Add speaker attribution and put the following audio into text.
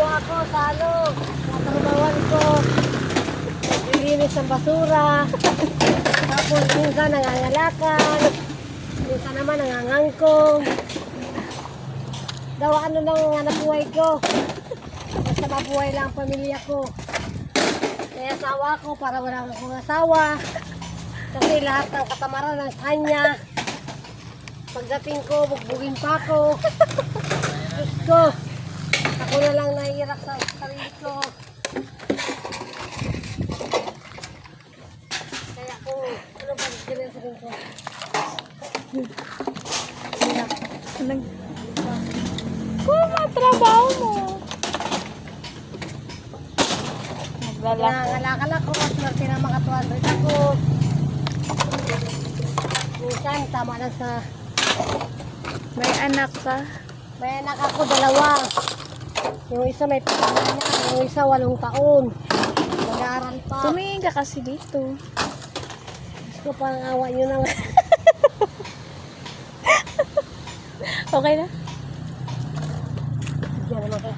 Speaker 1: po ako sa ano, sa trabawan ko. Naglilinis ng basura. Tapos minsan nangangalakan. Minsan naman nangangangkong. Daw ano lang ang hanap buhay ko. Basta mabuhay lang ang pamilya ko. Kaya asawa ko para wala akong asawa. Kasi lahat ng katamaran ng kanya. Pagdating ko, bugbugin pa ako. Diyos ko. Ako na lang nahihirap sa sarili ko. Kaya ko, ano ba ganyan sa ko? Hirap.
Speaker 2: Nag... Kung trabaho mo. Naglalako.
Speaker 1: Nangangalakal ako at swerte na mga 200 ako. Minsan, tama lang sa
Speaker 2: May anak ka.
Speaker 1: May anak ako dalawa. Yung isa may pangalan na, yung isa walong taon. Mag-aaral pa.
Speaker 2: Tumingin ka kasi dito.
Speaker 1: Gusto pang awa nyo na
Speaker 2: okay na? Diyan naman kayo.